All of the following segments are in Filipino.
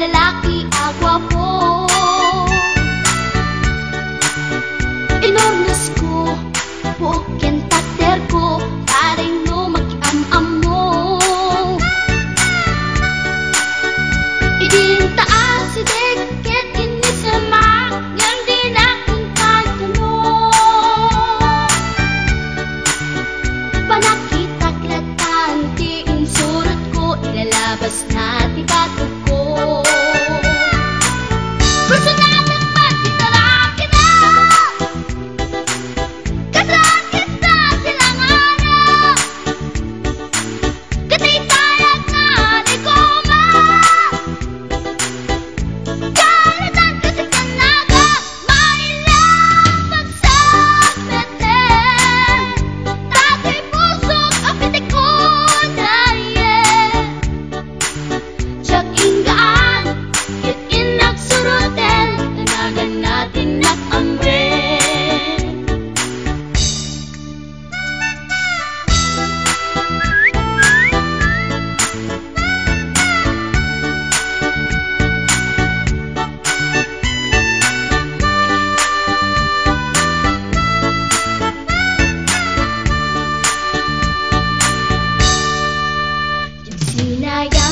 lalaki agwa po Inornas ko po kentater ko Pareng no mag-am-am mo Idin taas idek Panakita klatan, di insurat ko Ilalabas natin bago personality.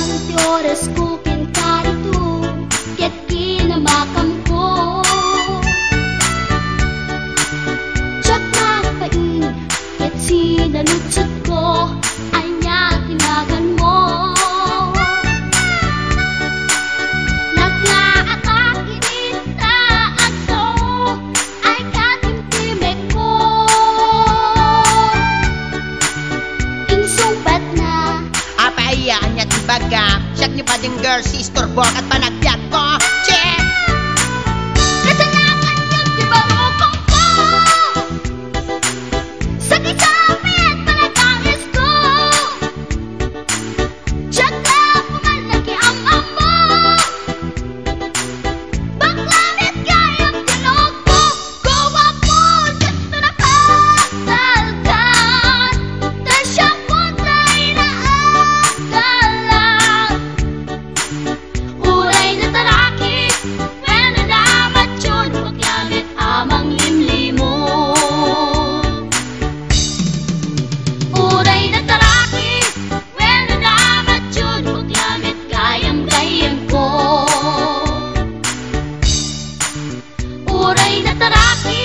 20 oras ko pintarito Kaya't kinamakampo Tsak na pain, kaya't sinalutsot na Apaiyaan niya tibaga Siyak ni Bading Girl, si Storbo at panagbiag ko that I feel.